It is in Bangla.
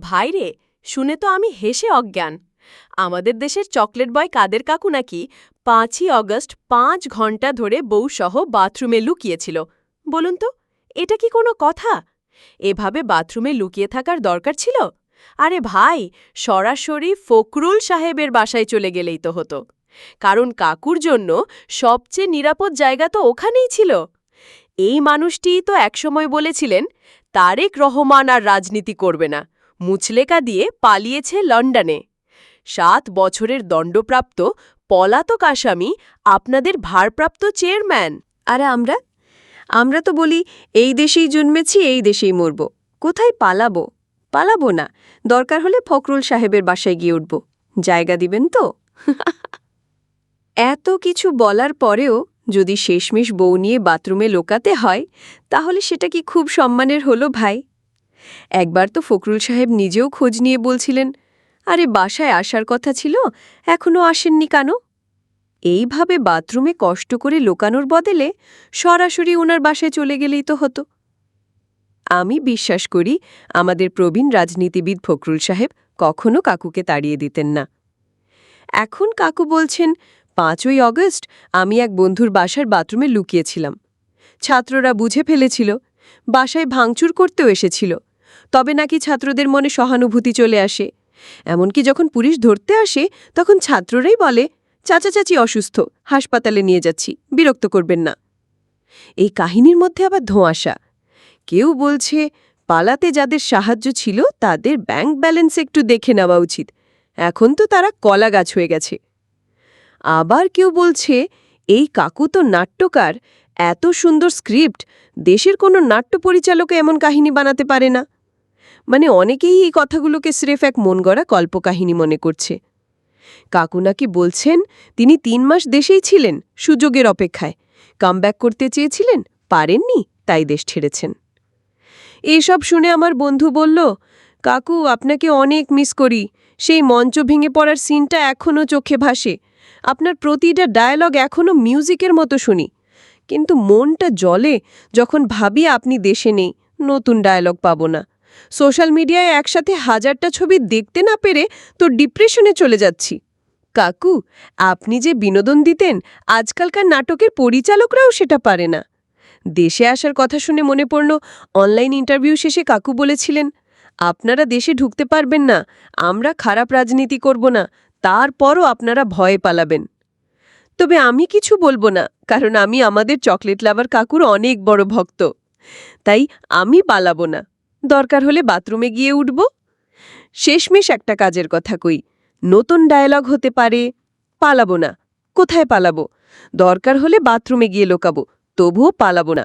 ভাইরে শুনে তো আমি হেসে অজ্ঞান। আমাদের দেশের চকলেট বয় কাদের কাকু নাকি পাঁচই অগস্ট পাঁচ ঘণ্টা ধরে বউসহ বাথরুমে লুকিয়েছিল। বলুন তো, এটা কি কোনো কথা? এভাবে বাথরুমে লুকিয়ে থাকার দরকার ছিল? আরে ভাই, সরাসরি ফকরুল সাহেবের বাসায় চলে গেলেই তো হতো। কারণ কাকুর জন্য সবচেয়ে নিরাপদ জায়গা তো ওখানেই ছিল। এই মানুষটিই তো একসময় বলেছিলেন, তারেক রহমান আর রাজনীতি করবে না। মুচলেকা দিয়ে পালিয়েছে লন্ডনে। সাত বছরের দণ্ডপ্রাপ্ত পলাতক আসামি আপনাদের ভারপ্রাপ্ত চেয়ারম্যান। আর আমরা? আমরা তো বলি, এই দেশেই জন্মেছি, এই দেশেই মরব। কোথায় পালাবো? পালাবো না। দরকার হলে ফখরুল সাহেবের বাসায় গিয়ে উঠব। জায়গা দিবেন তো? এত কিছু বলার পরেও যদি শেষমেশ বউ নিয়ে বাথরুমে লোকাতে হয়, তাহলে সেটা কি খুব সম্মানের হলো ভাই? একবার তো ফখরুল সাহেব নিজেও খোঁজ নিয়ে বলছিলেন, আরে, বাসায় আসার কথা ছিল এখনও আসেননি কেন? এইভাবে বাথরুমে কষ্ট করে লোকানোর বদলে সরাসরি ওনার বাসায় চলে গেলেই তো হতো। আমি বিশ্বাস করি আমাদের প্রবীণ রাজনীতিবিদ ফখরুল সাহেব কখনো কাকুকে তাড়িয়ে দিতেন না। এখন কাকু বলছেন, পাঁচই অগস্ট আমি এক বন্ধুর বাসার বাথরুমে লুকিয়েছিলাম। ছাত্ররা বুঝে ফেলেছিল, বাসায় ভাঙচুর করতেও এসেছিল তবে নাকি ছাত্রদের মনে সহানুভূতি চলে আসে। এমনকি যখন পুলিশ ধরতে আসে, তখন ছাত্ররাই বলে, চাচা, চাচি অসুস্থ, হাসপাতালে নিয়ে যাচ্ছি, বিরক্ত করবেন না। এই কাহিনীর মধ্যে আবার ধোঁয়াশা। কেউ বলছে, পালাতে যাদের সাহায্য ছিল, তাদের ব্যাংক ব্যালেন্স একটু দেখে নেওয়া উচিত। এখন তো তারা কলা গাছ হয়ে গেছে। আবার কেউ বলছে, এই কাকু তো নাট্যকার, এত সুন্দর স্ক্রিপ্ট, দেশের কোনো নাট্য পরিচালকে এমন কাহিনী বানাতে পারে না। মানে অনেকেই এই কথাগুলোকে স্রেফ এক মন গড়া কল্পকাহিনী মনে করছে। কাকু নাকি বলছেন, তিনি তিন মাস দেশেই ছিলেন, সুযোগের অপেক্ষায়। কামব্যাক করতে চেয়েছিলেন, পারেননি, তাই দেশ ছেড়েছেন। এসব শুনে আমার বন্ধু বলল, কাকু, আপনাকে অনেক মিস করি। সেই মঞ্চ ভেঙে পড়ার সিনটা এখনও চোখে ভাসে। আপনার প্রতিটা ডায়ালগ এখনও মিউজিকের মতো শুনি। কিন্তু মনটা জলে যখন ভাবি আপনি দেশে নেই, নতুন ডায়ালগ পাবো না। সোশ্যাল মিডিয়ায় একসাথে হাজারটা ছবি দেখতে না পেরে তো ডিপ্রেশনে চলে যাচ্ছি। কাকু, আপনি যে বিনোদন দিতেন, আজকালকার নাটকের পরিচালকরাও সেটা পারে না। দেশে আসার কথা শুনে মনে পড়ল, অনলাইন ইন্টারভিউ শেষে কাকু বলেছিলেন, আপনারা দেশে ঢুকতে পারবেন না, আমরা খারাপ রাজনীতি করব না, তারপরও আপনারা ভয়ে পালাবেন। তবে আমি কিছু বলব না, কারণ আমি আমাদের চকলেট লাভার কাকুর অনেক বড় ভক্ত। তাই আমি পালাবো না। দরকার হলে বাথরুমে গিয়ে উঠব। শেষমেশ একটা কাজের কথা কই, নতুন ডায়ালগ হতে পারে, পালাবো না, কোথায় পালাবো? দরকার হলে বাথরুমে গিয়ে লোকাবো, তবুও পালাবো না।